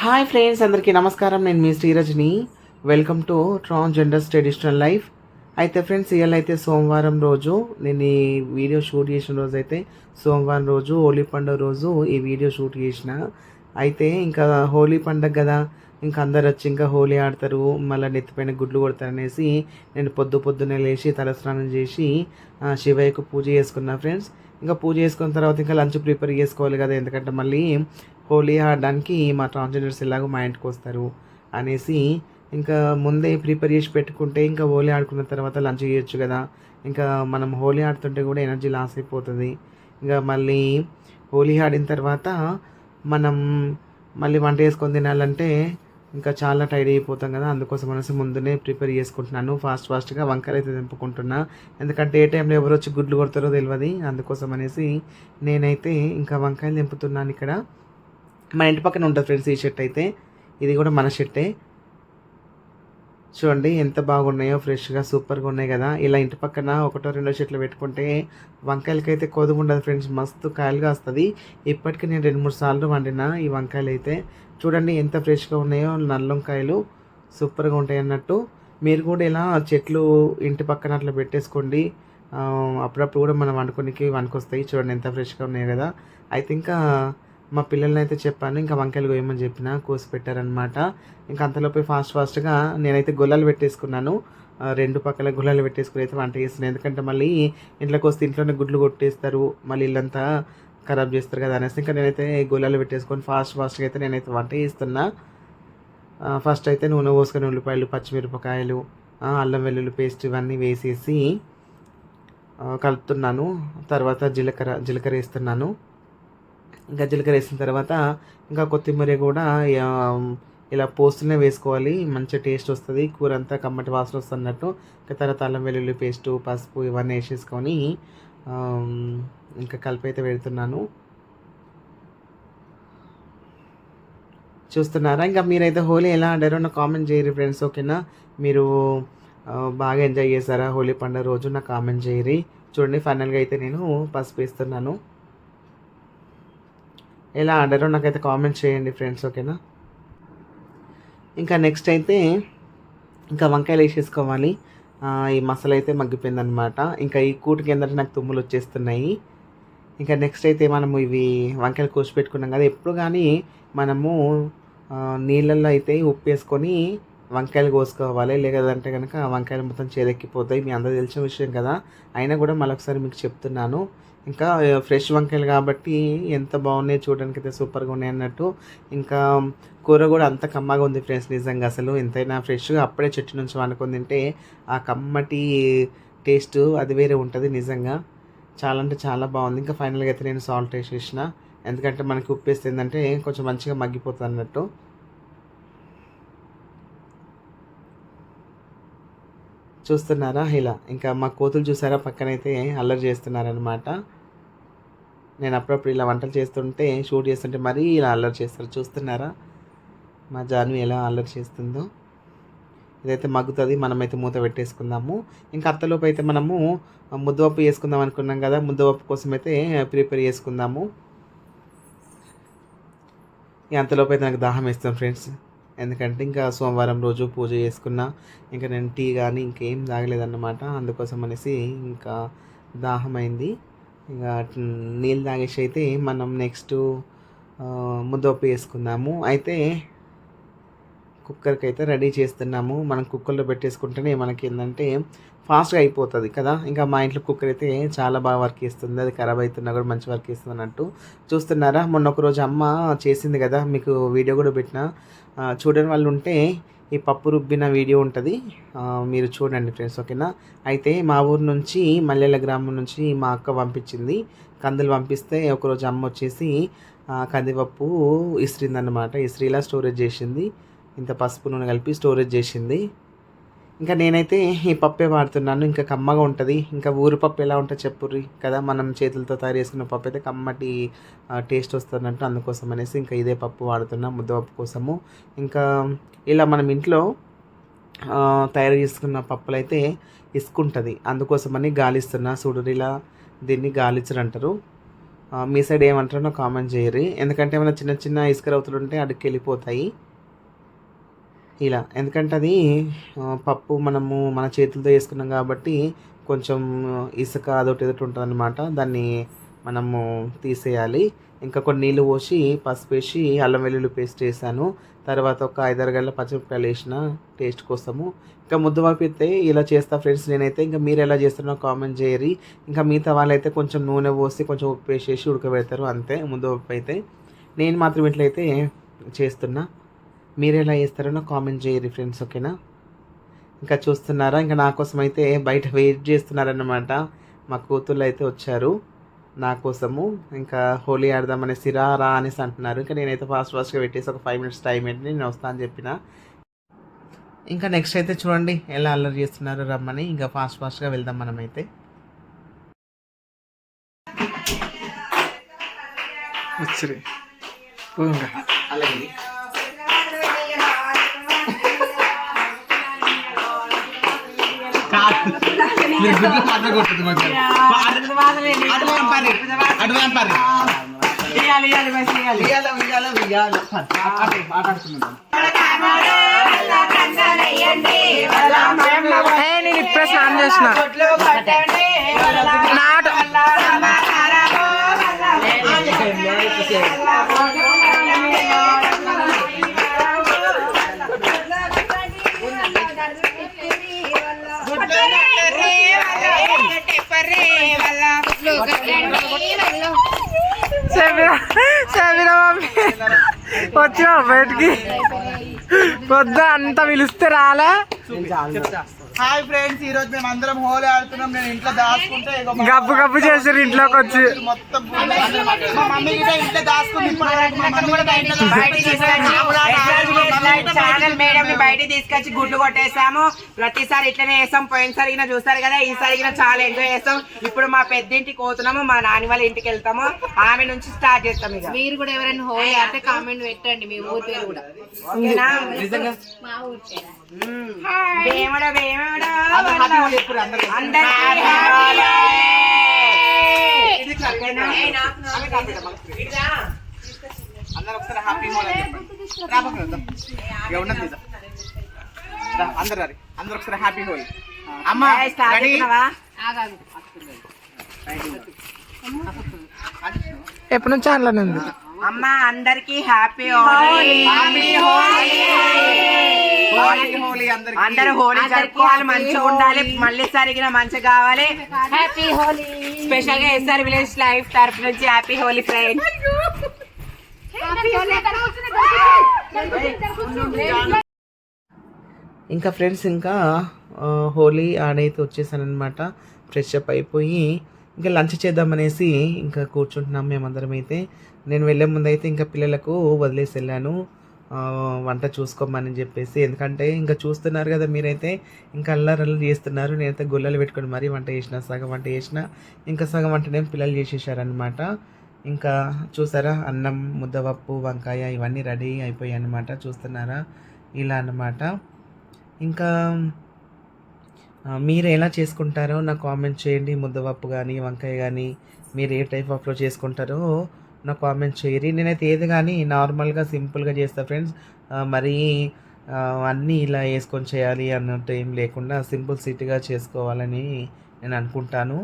Hi friends అందరికీ నమస్కారం. నేను మీ Srirajani. Welcome to transgenders traditional life అయితే ఫ్రెండ్స్ ఇవాళ అయితే సోమవారం రోజు నేను ఈ వీడియో షూట్ చేసిన రోజు అయితే సోమవారం రోజు హోలీ పండుగ రోజు ఈ వీడియో షూట్ చేసిన. అయితే ఇంకా హోలీ పండుగ కదా ఇంకా అందరు వచ్చి ఇంకా హోలీ ఆడతారు మళ్ళీ నెత్తిపైన గుడ్లు కొడతారు అనేసి నేను పొద్దు పొద్దున్నే లేచి తలస్నానం చేసి శివయ్యకు పూజ చేసుకున్నా ఫ్రెండ్స్. ఇంకా పూజ చేసుకున్న తర్వాత ఇంకా లంచ్ ప్రిపేర్ చేసుకోవాలి కదా ఎందుకంటే మళ్ళీ హోలీ ఆడడానికి మా ట్రాన్స్జెండర్స్ ఎలాగో మా ఇంటికి వస్తారు అనేసి ఇంకా ముందే ప్రిపేర్ చేసి పెట్టుకుంటే ఇంకా హోలీ ఆడుకున్న తర్వాత లంచ్ చేయొచ్చు కదా. ఇంకా మనం హోలీ ఆడుతుంటే కూడా ఎనర్జీ లాస్ అయిపోతుంది. ఇంకా మళ్ళీ హోలీ ఆడిన తర్వాత మనం మళ్ళీ వంట చేసుకొని తినాలంటే ఇంకా చాలా టైడ్ అయిపోతాం కదా. అందుకోసం అనేసి ముందునే ప్రిపేర్ చేసుకుంటున్నాను. ఫాస్ట్ ఫాస్ట్గా వంకాయలు అయితే దింపుకుంటున్నా ఎందుకంటే ఏ టైంలో ఎవరు వచ్చి గుడ్లు కొడతారో తెలియదు అందుకోసం అనేసి నేనైతే ఇంకా వంకాయలు దింపుతున్నాను ఇక్కడ. మన ఇంటి పక్కన ఉంటుంది ఫ్రెండ్స్ ఈ షర్ట్ అయితే. ఇది కూడా మన షర్టే. చూడండి ఎంత బాగున్నాయో ఫ్రెష్గా సూపర్గా ఉన్నాయి కదా. ఇలా ఇంటి పక్కన ఒకటో రెండో చెట్లు పెట్టుకుంటే వంకాయలకి అయితే కొదుగు ఉండదు ఫ్రెండ్స్. మస్తు కాయలుగా వస్తుంది. ఇప్పటికీ నేను రెండు మూడు సార్లు వండిన ఈ వంకాయలు అయితే. చూడండి ఎంత ఫ్రెష్గా ఉన్నాయో నల్లంకాయలు సూపర్గా ఉంటాయి అన్నట్టు. మీరు కూడా ఇలా చెట్లు ఇంటి పక్కన అట్లా పెట్టేసుకోండి. అప్పుడప్పుడు కూడా మనం వండుకోనికి వండుకొస్తాయి. చూడండి ఎంత ఫ్రెష్గా ఉన్నాయి కదా. అయితే ఇంకా మా పిల్లల్ని అయితే చెప్పాను ఇంకా వంకాయలు కోయమని చెప్పిన కోసి పెట్టారనమాట ఇంకా అంతలోపే ఫాస్ట్ ఫాస్ట్గా నేనైతే గొల్లలు పెట్టేసుకున్నాను. రెండు పక్కల గుళ్ళలు పెట్టేసుకుని అయితే వంట చేస్తున్నాను ఎందుకంటే మళ్ళీ ఇంట్లోకి వస్తే ఇంట్లోనే గుడ్లు కొట్టేస్తారు మళ్ళీ ఇల్లంతా ఖరాబ్ చేస్తారు కదా అనేసి. ఇంకా నేనైతే గుల్లలు పెట్టేసుకొని ఫాస్ట్ ఫాస్ట్గా అయితే నేనైతే వంట చేస్తున్నా. ఫస్ట్ అయితే నూనె పోసుకొని ఉల్లిపాయలు పచ్చిమిరపకాయలు అల్లం వెల్లుల్లి పేస్ట్ ఇవన్నీ వేసేసి కలుపుతున్నాను. తర్వాత జీలకర్ర జీలకర్ర వేస్తున్నాను. ఇంకా జీలకర్ర వేసిన తర్వాత ఇంకా కొత్తిమీర కూడా ఇలా పోస్తూనే వేసుకోవాలి. మంచి టేస్ట్ వస్తుంది. కూర అంతా కమ్మటి వాసన వస్తున్నట్టు. ఇంకా తర్వాత అల్లం వెల్లుల్లి పేస్టు పసుపు ఇవన్నీ వేసేసుకొని ఇంకా కలిపి అయితే పెడుతున్నాను. చూస్తున్నారా? ఇంకా మీరైతే హోలీ ఎలా ఆడారో నా కామెంట్ చేయరు ఫ్రెండ్స్ ఓకేనా? మీరు బాగా ఎంజాయ్ చేశారా హోలీ పండుగ రోజు? నాకు కామెంట్ చేయరి చూడండి ఫైనల్గా అయితే నేను పసుపు వేస్తున్నాను. ఎలా ఆడారో నాకైతే కామెంట్ చేయండి ఫ్రెండ్స్ ఓకేనా ఇంకా నెక్స్ట్ అయితే ఇంకా వంకాయలు వేసేసుకోవాలి. ఈ మసాలా అయితే మగ్గిపోయిందనమాట ఇంకా ఈ కూటికి ఏంటంటే నాకు తుమ్ములు వచ్చేస్తున్నాయి. ఇంకా నెక్స్ట్ అయితే మనము ఇవి వంకాయలు కోసి పెట్టుకున్నాం కదా ఎప్పుడు కానీ మనము నీళ్ళల్లో అయితే ఉప్పు వేసుకొని వంకాయలు కోసుకోవాలి లేదంటే కనుక వంకాయలు మొత్తం చేదెక్కిపోతాయి మీ అందరూ తెలిసిన విషయం కదా. అయినా కూడా మరొకసారి మీకు చెప్తున్నాను. ఇంకా ఫ్రెష్ వంకాయలు కాబట్టి ఎంత బాగున్నాయి చూడడానికి అయితే సూపర్గా ఉన్నాయి అన్నట్టు. ఇంకా కూర కూడా అంత కమ్మగా ఉంది ఫ్రెండ్స్ నిజంగా అసలు. ఎంతైనా ఫ్రెష్గా అప్పుడే చెట్టు నుంచి వండుకొని తింటే ఆ కమ్మటి టేస్ట్ అది వేరే ఉంటుంది నిజంగా. చాలా అంటే చాలా బాగుంది. ఇంకా ఫైనల్గా అయితే నేను సాల్ట్ వేసేసిన ఎందుకంటే మనకి ఉప్పు వేస్తే ఏంటంటే కొంచెం మంచిగా మగ్గిపోతుంది అన్నట్టు. చూస్తున్నారా? ఇలా. ఇంకా మా కోతులు చూసారా? పక్కనైతే అల్లరి చేస్తున్నారనమాట నేను అప్పుడప్పుడు ఇలా వంటలు చేస్తుంటే షూట్ చేస్తుంటే మరీ ఇలా అల్లరి చేస్తారు. చూస్తున్నారా? మా జాను ఎలా అల్లరి చేస్తుందో. ఇదైతే మగ్గుతుంది. మనమైతే మూత పెట్టేసుకుందాము. ఇంకా అత్తలోపు అయితే మనము ముద్దపప్పు వేసుకుందాం అనుకున్నాం కదా. ముద్దపప్పు కోసం అయితే ప్రిపేర్ చేసుకుందాము. ఈ అంతలోపు అయితే నాకు దాహం వేస్తాం ఫ్రెండ్స్. ఎందుకంటే ఇంకా సోమవారం రోజు పూజ చేసుకున్నా ఇంకా నేను టీ కానీ ఇంకేం తాగలేదన్నమాట. అందుకోసం అనేసి ఇంకా దాహమైంది. ఇంకా నీళ్ళు తాగేసి అయితే మనం నెక్స్ట్ ముద్దొప్పి వేసుకుందాము అయితే కుక్కర్కి అయితే రెడీ చేస్తున్నాము. మనం కుక్కర్లో పెట్టేసుకుంటేనే మనకి ఏంటంటే ఫాస్ట్గా అయిపోతుంది కదా. ఇంకా మా ఇంట్లో కుక్కర్ అయితే చాలా బాగా వర్క్ చేస్తుంది. అది ఖరాబ్ అవుతున్నా కూడా మంచి వర్క్ చేస్తుంది అన్నట్టు చూస్తున్నారా? మొన్న ఒకరోజు అమ్మ చేసింది కదా. మీకు వీడియో కూడా పెట్టిన. చూడని వాళ్ళు ఉంటే ఈ పప్పు రుబ్బిన వీడియో ఉంటుంది. మీరు చూడండి ఫ్రెండ్స్ ఓకేనా? అయితే మా ఊరు నుంచి మల్లెల గ్రామం నుంచి మా అక్క పంపించింది. కందులు పంపిస్తే ఒకరోజు అమ్మ వచ్చేసి కందిపప్పు ఇస్త్రిందన్నమాట ఇస్త్రీలా స్టోరేజ్ చేసింది. ఇంత పసుపు నూనె కలిపి స్టోరేజ్ చేసింది. ఇంకా నేనైతే ఈ పప్పే వాడుతున్నాను. ఇంకా కమ్మగా ఉంటుంది. ఇంకా ఊరు పప్పు ఎలా ఉంటుంది చెప్పుర్రి కదా మనం చేతులతో తయారు చేసుకున్న పప్పు అయితే కమ్మటి టేస్ట్ వస్తున్నట్టు అందుకోసం అనేసి ఇంకా ఇదే పప్పు వాడుతున్నా ముద్దపప్పు కోసము. ఇంకా ఇలా మనం ఇంట్లో తయారు చేసుకున్న పప్పులు అయితే ఇసుకుంటుంది. అందుకోసమని గాలిస్తున్నా. సుడురిలా దీన్ని గాలిచ్చరు అంటారు మీ సైడ్ ఏమంటారో కామెంట్ చేయరు ఎందుకంటే ఏమైనా చిన్న చిన్న ఇసుక రౌతులు ఉంటే అడుక్కి వెళ్ళిపోతాయి ఇలా. ఎందుకంటే అది పప్పు మనము మన చేతులతో వేసుకున్నాం కాబట్టి కొంచెం ఇసుక అదొకటి ఎదుటి ఉంటుంది అనమాట దాన్ని మనము తీసేయాలి. ఇంకా కొన్ని నీళ్ళు పోసి పసుపు వేసి అల్లం వెల్లుల్లి పేస్ట్ వేసాను. తర్వాత ఒక ఐదారు గంటల పచ్చిమిరపకాయలు వేసిన టేస్ట్ కోసము. ఇంకా ముద్ద పంపితే ఇలా చేస్తా ఫ్రెండ్స్ నేనైతే. ఇంకా మీరు ఎలా చేస్తారో కామెంట్ చేయరు. ఇంకా మిగతా వాళ్ళైతే కొంచెం నూనె పోసి కొంచెం ఉప్పు వేసేసి ఉడకబెడతారు. అంతే ముద్ద పప్పు అయితే. నేను మాత్రం ఇట్లయితే చేస్తున్నా. మీరు ఎలా చేస్తారో నాకు కామెంట్ చేయరి ఫ్రెండ్స్ ఓకేనా? ఇంకా చూస్తున్నారా? ఇంకా నా కోసం అయితే బయట వెయిట్ చేస్తున్నారన్నమాట. మా కూతుళ్ళు అయితే వచ్చారు. నా కోసము. ఇంకా హోలీ ఆడదామనేసి రా రా అనేసి అంటున్నారు. ఇంకా నేనైతే ఫాస్ట్ ఫాస్ట్గా పెట్టేసి ఒక ఫైవ్ మినిట్స్ టైం ఏంటి నేను వస్తా అని చెప్పిన. ఇంకా నెక్స్ట్ అయితే చూడండి ఎలా అల్లరి చేస్తున్నారు రమ్మని. ఇంకా ఫాస్ట్ ఫాస్ట్గా వెళ్దాం మనమైతే. అలాగే. నేను ఇప్పుడే స్నానం చేసిన. నాటు చెప్పిన చెప్పిన మమ్మీ. వచ్చినా బయటికి. పొద్దు అంతా పిలిస్తే రాలే. హాయ్ ఫ్రెండ్స్ ఈ రోజు మేము అందరం హోలీ ఆడుతున్నాం. నేను ఇంట్లో దాచుకుంటే మా గబ్బు గబ్బు చేసారు ఇంట్లోకి వచ్చి. మొత్తం మా మమ్మీ ఇంట్లో దాచుకుంది. బయట తీసుకొచ్చి గుడ్లు కొట్టేసాము. ప్రతిసారి ఇట్లనే వేసాం పోయినసారి చూస్తారు కదా ఈసారి గిన చాలా ఎంజాయ్ చేస్తాం. ఇప్పుడు మా పెద్దింటికి పోతున్నాము మా నాని వాళ్ళ ఇంటికి వెళ్తాము. ఆమె నుంచి స్టార్ట్ చేస్తాం ఇక. మీరు కూడా ఎవరైనా హోలీ ఆడితే కామెంట్ పెట్టండి మీ ఊరి పేరు కూడా. ఓకేనా? అందరూ ఒకసారి హ్యాపీ హోలీ అని చెప్పండి. రా పక్కన వద్దాం. ఇక ఉన్నది అందరూ రండి. అందరూ ఒకసారి హ్యాపీ హోలీ అమ్మ రెడీ ఎప్పటి నుంచి అందులోనే ఉంది అమ్మ అందరికి happy Holi happy Holi happy Holi అందరికీ అందరూ హోలీ జరుపుకోవాలి మంచిగా ఉండాలి మళ్ళీ సరిగిన మంచిగా కావాలి హ్యాపీ హోలీ స్పెషల్గా ఎస్ఆర్ విలేజ్ లైఫ్ తరఫు నుంచి హ్యాపీ హోలీ ఫ్రెండ్స్ ఇంకా ఫ్రెండ్స్ ఇంకా హోలీ ఆడైతే వచ్చేసానమాట ఫ్రెష్ అప్ అయిపోయి ఇంకా లంచ్ చేద్దామనేసి ఇంకా కూర్చుంటున్నాం మేమందరం అయితే. నేను వెళ్ళే ముందు అయితే ఇంకా పిల్లలకు వదిలేసి వెళ్ళాను. వంట చూసుకోమని చెప్పేసి. ఎందుకంటే ఇంకా చూస్తున్నారు కదా మీరైతే ఇంకా అల్లరి అల్లరి చేస్తున్నారు. నేనైతే గుల్లలు పెట్టుకొని మరీ వంట చేసిన సగం వంట చేసిన ఇంకా సగం వంటనే పిల్లలు చేసేసారనమాట ఇంకా చూసారా అన్నం ముద్దపప్పు వంకాయ ఇవన్నీ రెడీ అయిపోయాయి అనమాట చూస్తున్నారా? ఇలా అన్నమాట. ఇంకా మీరు ఎలా చేసుకుంటారో నాకు కామెంట్ చేయండి. ముద్దపప్పు కానీ వంకాయ కానీ మీరు ఏ టైప్ ఆఫ్లో చేసుకుంటారో నాకు కామెంట్ చేయరి. నేనైతే ఏది కానీ నార్మల్గా సింపుల్గా చేస్తా ఫ్రెండ్స్ మరీ అన్నీ ఇలా వేసుకొని చేయాలి అన్నట్టు ఏం లేకుండా సింపుల్ సిటీగా చేసుకోవాలని నేను అనుకుంటాను.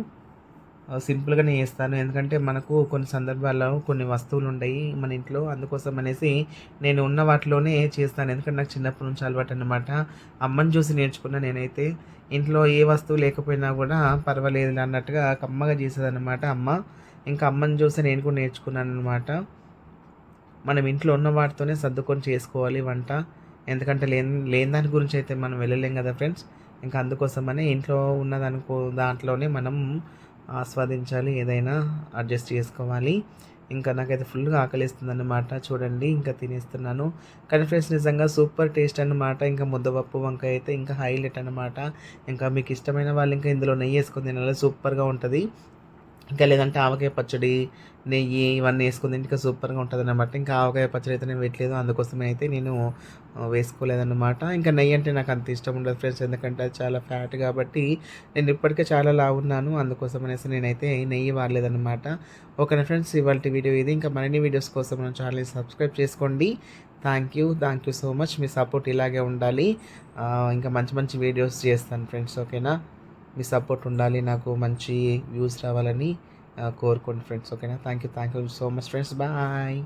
సింపుల్గానే చేస్తాను. ఎందుకంటే మనకు కొన్ని సందర్భాల్లో కొన్ని వస్తువులు ఉంటాయి మన ఇంట్లో. అందుకోసం అనేసి నేను ఉన్న వాటిలోనే చేస్తాను. ఎందుకంటే నాకు చిన్నప్పటి నుంచి అలవాటు అనమాట అమ్మని చూసి నేర్చుకున్నా నేనైతే. ఇంట్లో ఏ వస్తువు లేకపోయినా కూడా పర్వాలేదు అన్నట్టుగా కమ్మగా చేసేదన్నమాట అమ్మ. ఇంకా అమ్మని చూసి నేను కూడా నేర్చుకున్నాను అనమాట మనం ఇంట్లో ఉన్న వాటితోనే సర్దుకొని చేసుకోవాలి వంట. ఎందుకంటే లేని లేని దాని గురించి అయితే మనం వెళ్ళలేం కదా ఫ్రెండ్స్. ఇంకా అందుకోసమనే ఇంట్లో ఉన్నదనుకో దాంట్లోనే మనం ఆస్వాదించాలి ఏదైనా అడ్జస్ట్ చేసుకోవాలి. ఇంకా నాకైతే ఫుల్గా ఆకలిస్తుంది అన్నమాట చూడండి ఇంకా తినేస్తున్నాను. కానీ ఫ్రెండ్స్ నిజంగా సూపర్ టేస్ట్ అన్నమాట. ఇంకా ముద్దపప్పు వంకాయ అయితే ఇంకా హైలైట్ అన్నమాట. ఇంకా మీకు ఇష్టమైన వాళ్ళు ఇంకా ఇందులో నెయ్యి వేసుకొని తినాలి. సూపర్గా ఉంటుంది. ఇంకా లేదంటే ఆవకాయ పచ్చడి నెయ్యి ఇవన్నీ వేసుకుని ఇంకా సూపర్గా ఉంటుంది అనమాట ఇంకా ఆవకాయ పచ్చడి అయితే నేను పెట్టలేదు. అందుకోసమే అయితే నేను వేసుకోలేదన్నమాట. ఇంకా నెయ్యి అంటే నాకు అంత ఇష్టం ఉండదు ఫ్రెండ్స్. ఎందుకంటే అది చాలా ఫ్యాట్ కాబట్టి నేను ఇప్పటికే చాలా లావున్నాను అందుకోసం అనేసి నేనైతే నెయ్యి వాడలేదన్నమాట. ఓకేనా ఫ్రెండ్స్? ఇవాళ వీడియో ఇది. ఇంకా మరిన్ని వీడియోస్ కోసం మన ఛానల్ని సబ్స్క్రైబ్ చేసుకోండి. Thank you thank you so much me support ఇలాగే ఉండాలి. ఇంకా మంచి మంచి వీడియోస్ చేస్తాను ఫ్రెండ్స్. ఓకేనా? మీ సపోర్ట్ ఉండాలి నాకు మంచి వ్యూస్ రావాలని కోరుకోండి ఫ్రెండ్స్ ఓకేనా thank you thank you so much friends bye